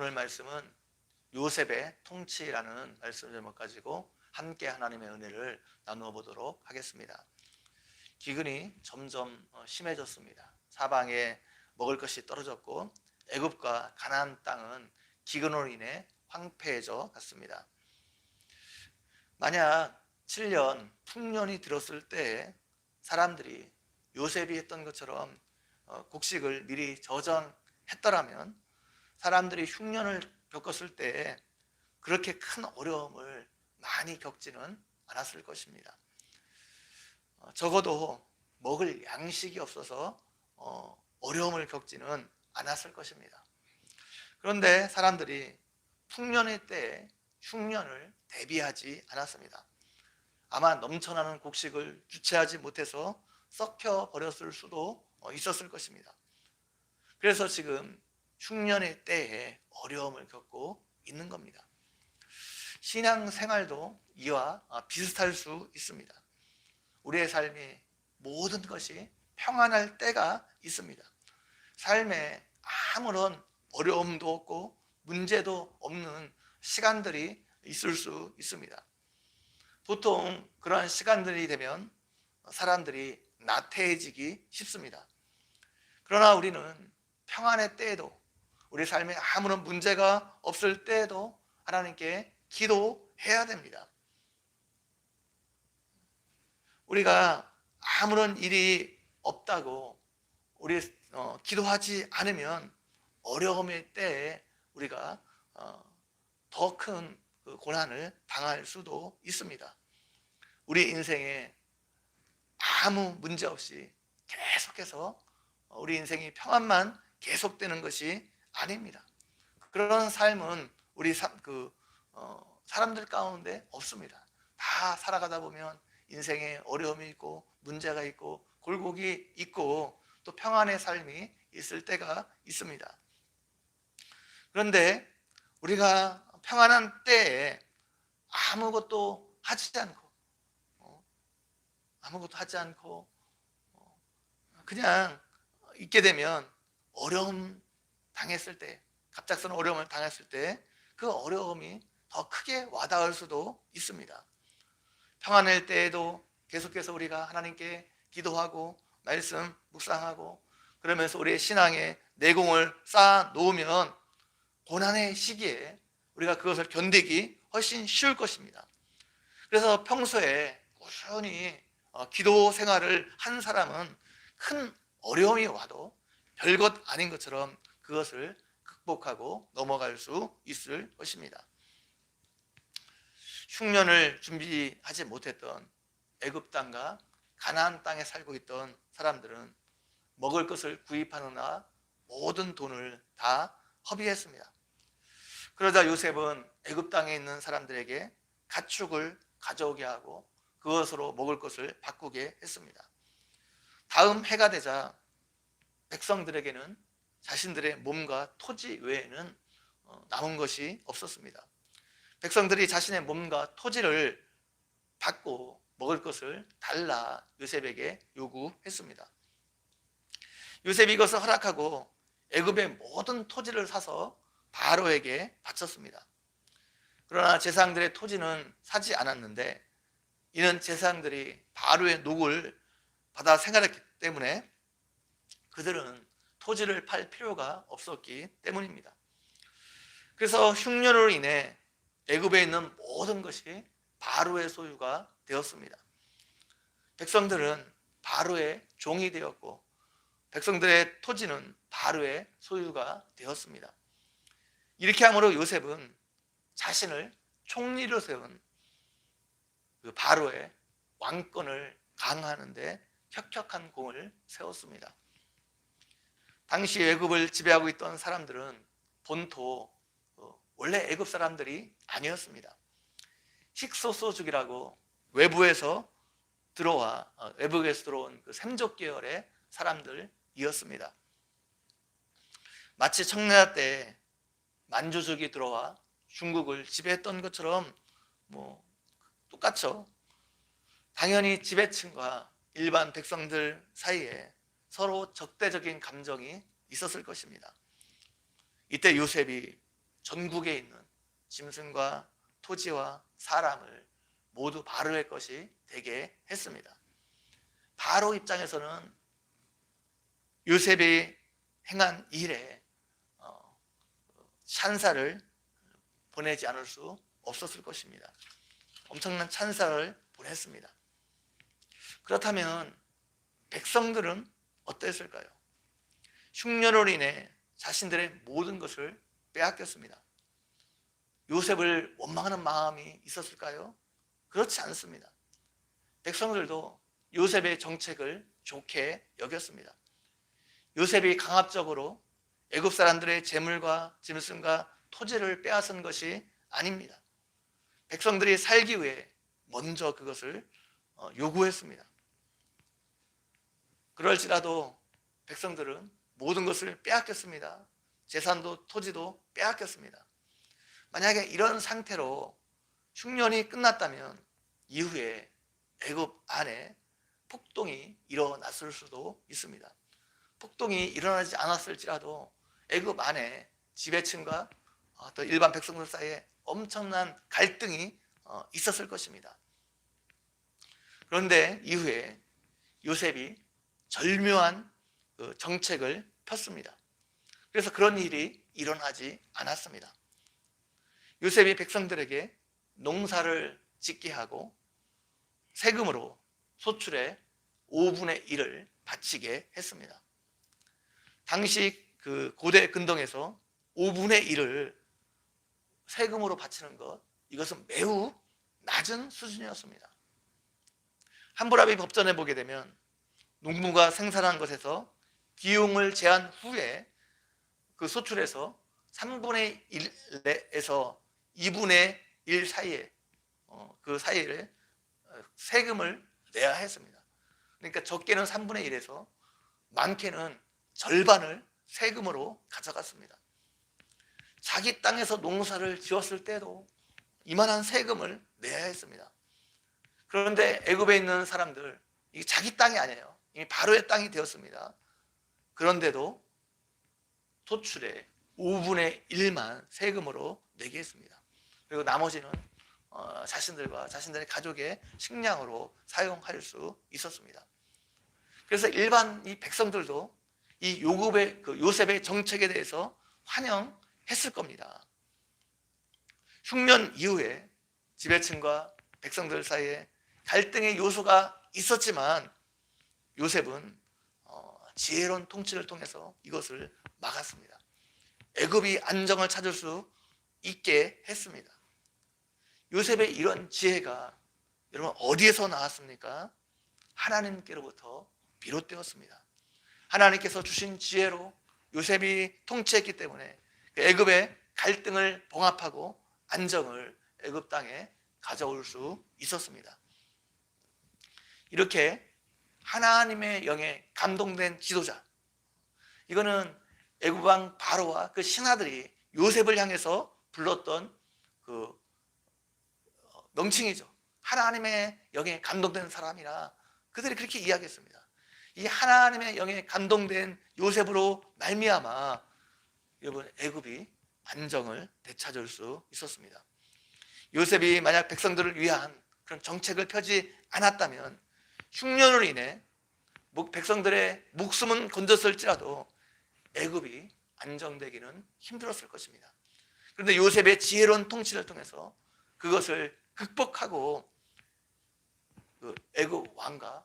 오늘 말씀은 요셉의 통치라는 말씀 제목 가지고 함께 하나님의 은혜를 나누어 보도록 하겠습니다. 기근이 점점 어, 심해졌습니다. 사방에 먹을 것이 떨어졌고 애굽과 가나안 땅은 기근으로 인해 황폐해져 갔습니다. 만약 7년 풍년이 들었을 때 사람들이 요셉이 했던 것처럼 어, 곡식을 미리 저장했더라면 사람들이 흉년을 겪었을 때 그렇게 큰 어려움을 많이 겪지는 않았을 것입니다. 어, 적어도 먹을 양식이 없어서 어, 어려움을 겪지는 않았을 것입니다. 그런데 사람들이 풍년의 때에 흉년을 대비하지 않았습니다. 아마 넘쳐나는 곡식을 주체하지 못해서 썩혀 버렸을 수도 어, 있었을 것입니다. 그래서 지금 흉년의 때에 어려움을 겪고 있는 겁니다. 신앙 생활도 이와 아, 비슷할 수 있습니다. 우리의 삶이 모든 것이 평안할 때가 있습니다. 삶에 아무런 어려움도 없고 문제도 없는 시간들이 있을 수 있습니다. 보통 그러한 시간들이 되면 사람들이 나태해지기 쉽습니다. 그러나 우리는 평안의 때에도 우리 삶에 아무런 문제가 없을 때에도 하나님께 기도해야 됩니다. 우리가 아무런 일이 없다고 우리 어, 기도하지 않으면 어려움의 때에 우리가 어, 더큰 그 고난을 당할 수도 있습니다. 우리 인생에 아무 문제 없이 계속해서 우리 인생이 평안만 계속되는 것이 아닙니다. 그런 삶은 우리 사, 그, 어, 사람들 가운데 없습니다. 다 살아가다 보면 인생에 어려움이 있고 문제가 있고 굴곡이 있고 또 평안의 삶이 있을 때가 있습니다. 그런데 우리가 평안한 때에 아무것도 하지 않고 어, 아무것도 하지 않고 어, 그냥 있게 되면 어려움 당했을 때 갑작스러운 어려움을 당했을 때 그 어려움이 더 크게 와닿을 수도 있습니다. 평안할 때에도 계속해서 우리가 하나님께 기도하고 말씀 묵상하고 그러면서 우리의 신앙에 내공을 쌓아 놓으면 고난의 시기에 우리가 그것을 견디기 훨씬 쉬울 것입니다. 그래서 평소에 꾸준히 어, 기도 생활을 한 사람은 큰 어려움이 와도 별것 아닌 것처럼 그것을 극복하고 넘어갈 수 있을 것입니다. 흉년을 준비하지 못했던 애굽 땅과 가나안 땅에 살고 있던 사람들은 먹을 것을 구입하느라 모든 돈을 다 허비했습니다. 그러자 요셉은 애굽 땅에 있는 사람들에게 가축을 가져오게 하고 그것으로 먹을 것을 바꾸게 했습니다. 다음 해가 되자 백성들에게는 자신들의 몸과 토지 외에는 어, 남은 것이 없었습니다. 백성들이 자신의 몸과 토지를 받고 먹을 것을 달라 요셉에게 요구했습니다. 요셉이 이것을 허락하고 애굽의 모든 토지를 사서 바로에게 바쳤습니다. 그러나 제사장들의 토지는 사지 않았는데 이는 제사장들이 바로의 녹을 받아 생활했기 때문에 그들은 토지를 팔 필요가 없었기 때문입니다. 그래서 흉년으로 인해 애굽에 있는 모든 것이 바로의 소유가 되었습니다. 백성들은 바로의 종이 되었고 백성들의 토지는 바로의 소유가 되었습니다. 이렇게 함으로 요셉은 자신을 총리로 세운 그 바로의 왕권을 강화하는데 혁혁한 공을 세웠습니다. 당시 애굽을 지배하고 있던 사람들은 본토 어, 원래 애굽 사람들이 아니었습니다. 식소소족이라고 외부에서 들어와 어, 외국에서 들어온 그 샘족 계열의 사람들이었습니다. 마치 청나라 때 만주족이 들어와 중국을 지배했던 것처럼 뭐 똑같죠. 당연히 지배층과 일반 백성들 사이에 서로 적대적인 감정이 있었을 것입니다. 이때 요셉이 전국에 있는 짐승과 토지와 사람을 모두 바로의 것이 되게 했습니다. 바로 입장에서는 요셉이 행한 일에 어, 찬사를 보내지 않을 수 없었을 것입니다. 엄청난 찬사를 보냈습니다. 그렇다면 백성들은 어땠을까요? 흉년으로 인해 자신들의 모든 것을 빼앗겼습니다. 요셉을 원망하는 마음이 있었을까요? 그렇지 않습니다. 백성들도 요셉의 정책을 좋게 여겼습니다. 요셉이 강압적으로 애굽 사람들의 재물과 짐승과 토지를 빼앗은 것이 아닙니다. 백성들이 살기 위해 먼저 그것을 어, 요구했습니다. 그럴지라도 백성들은 모든 것을 빼앗겼습니다. 재산도 토지도 빼앗겼습니다. 만약에 이런 상태로 흉년이 끝났다면 이후에 애굽 안에 폭동이 일어났을 수도 있습니다. 폭동이 일어나지 않았을지라도 애굽 안에 지배층과 어, 또 일반 백성들 사이에 엄청난 갈등이 어, 있었을 것입니다. 그런데 이후에 요셉이 절묘한 그 정책을 폈습니다. 그래서 그런 일이 일어나지 않았습니다. 요셉이 백성들에게 농사를 짓게 하고 세금으로 소출의 5분의 1을 바치게 했습니다. 당시 그 고대 근동에서 5분의 1을 세금으로 바치는 것 이것은 매우 낮은 수준이었습니다. 함부라비 법전에 보게 되면 농부가 생산한 것에서 비용을 제한 후에 그 소출에서 3분의 1에서 2분의 1 사이에 어, 그 사이를 어, 세금을 내야 했습니다. 그러니까 적게는 3분의 1에서 많게는 절반을 세금으로 가져갔습니다. 자기 땅에서 농사를 지었을 때도 이만한 세금을 내야 했습니다. 그런데 애굽에 있는 사람들 이게 자기 땅이 아니에요. 이미 바로의 땅이 되었습니다. 그런데도 토출의 5분의 1만 세금으로 내게 했습니다. 그리고 나머지는 어, 자신들과 자신들의 가족의 식량으로 사용할 수 있었습니다. 그래서 일반 이 백성들도 이 요급의 그 요셉의 정책에 대해서 환영했을 겁니다. 흉년 이후에 지배층과 백성들 사이에 갈등의 요소가 있었지만 요셉은 어, 지혜로운 통치를 통해서 이것을 막았습니다. 애굽이 안정을 찾을 수 있게 했습니다. 요셉의 이런 지혜가 여러분 어디에서 나왔습니까? 하나님께로부터 비롯되었습니다. 하나님께서 주신 지혜로 요셉이 통치했기 때문에 그 애굽의 갈등을 봉합하고 안정을 애굽 땅에 가져올 수 있었습니다. 이렇게 하나님의 영에 감동된 지도자. 이거는 애굽 왕 바로와 그 신하들이 요셉을 향해서 불렀던 그 어, 명칭이죠. 하나님의 영에 감동된 사람이라 그들이 그렇게 이야기했습니다. 이 하나님의 영에 감동된 요셉으로 말미암아 여러분 애굽이 안정을 되찾을 수 있었습니다. 요셉이 만약 백성들을 위한 그런 정책을 펴지 않았다면 흉년으로 인해 백성들의 목숨은 건졌을지라도 애굽이 안정되기는 힘들었을 것입니다. 그런데 요셉의 지혜로운 통치를 통해서 그것을 극복하고 그 애굽 왕과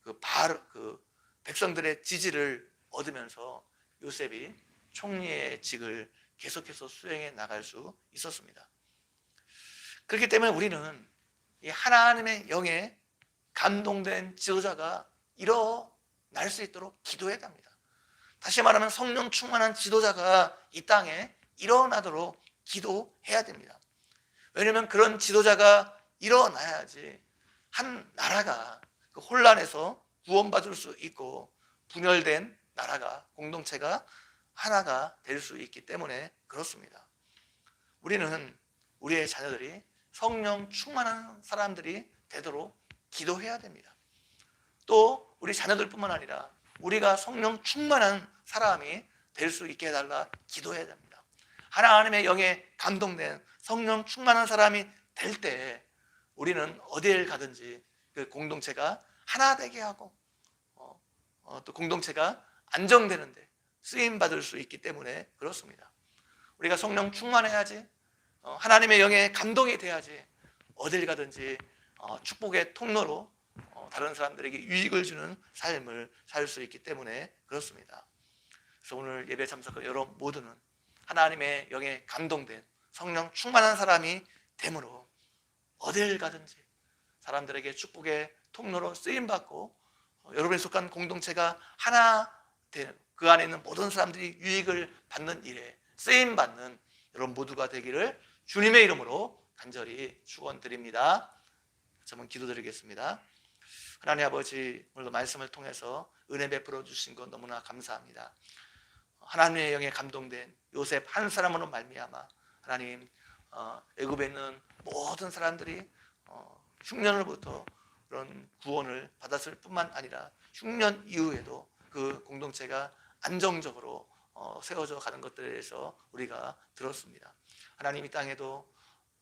그 바르 그 백성들의 지지를 얻으면서 요셉이 총리의 직을 계속해서 수행해 나갈 수 있었습니다. 그렇기 때문에 우리는 이 하나님의 영에 감동된 지도자가 일어날 수 있도록 기도해야 합니다. 다시 말하면 성령 충만한 지도자가 이 땅에 일어나도록 기도해야 됩니다. 왜냐하면 그런 지도자가 일어나야지 한 나라가 그 혼란에서 구원받을 수 있고 분열된 나라가 공동체가 하나가 될 수 있기 때문에 그렇습니다. 우리는 우리의 자녀들이 성령 충만한 사람들이 되도록 기도해야 됩니다. 또 우리 자녀들뿐만 아니라 우리가 성령 충만한 사람이 될 수 있게 해달라 기도해야 됩니다. 하나님의 영에 감동된 성령 충만한 사람이 될 때 우리는 어디를 가든지 그 공동체가 하나 되게 하고 어, 어, 또 공동체가 안정되는데 쓰임 받을 수 있기 때문에 그렇습니다. 우리가 성령 충만해야지 어, 하나님의 영에 감동이 돼야지 어딜 가든지 어, 축복의 통로로 어, 다른 사람들에게 유익을 주는 삶을 살 수 있기 때문에 그렇습니다. 그래서 오늘 예배 참석한 여러분 모두는 하나님의 영에 감동된 성령 충만한 사람이 되므로 어딜 가든지 사람들에게 축복의 통로로 쓰임 받고 어, 여러분이 속한 공동체가 하나 되는 그 안에 있는 모든 사람들이 유익을 받는 일에 쓰임 받는 여러분 모두가 되기를 주님의 이름으로 간절히 축원드립니다. 한번 기도드리겠습니다. 하나님 아버지 오늘도 말씀을 통해서 은혜 베풀어 주신 것 너무나 감사합니다. 하나님의 영에 감동된 요셉 한 사람으로 말미암아 하나님 어, 애굽에 있는 모든 사람들이 어, 흉년으로부터 그런 구원을 받았을 뿐만 아니라 흉년 이후에도 그 공동체가 안정적으로 어, 세워져 가는 것들에 대해서 우리가 들었습니다. 하나님 이 땅에도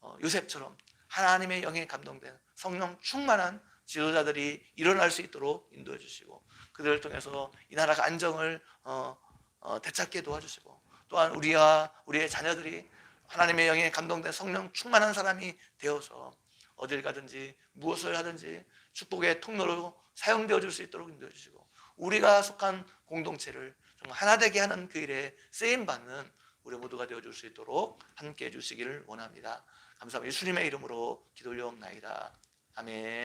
어, 요셉처럼 하나님의 영에 감동된 성령 충만한 지도자들이 일어날 수 있도록 인도해 주시고 그들을 통해서 이 나라가 안정을 어, 어, 되찾게 도와주시고 또한 우리와 우리의 자녀들이 하나님의 영에 감동된 성령 충만한 사람이 되어서 어딜 가든지 무엇을 하든지 축복의 통로로 사용되어 줄 수 있도록 인도해 주시고 우리가 속한 공동체를 정말 하나 되게 하는 그 일에 쓰임 받는 우리 모두가 되어 줄 수 있도록 함께 해 주시기를 원합니다. 감사합니다. 예수님의 이름으로 기도 올려옵나이다. 아멘.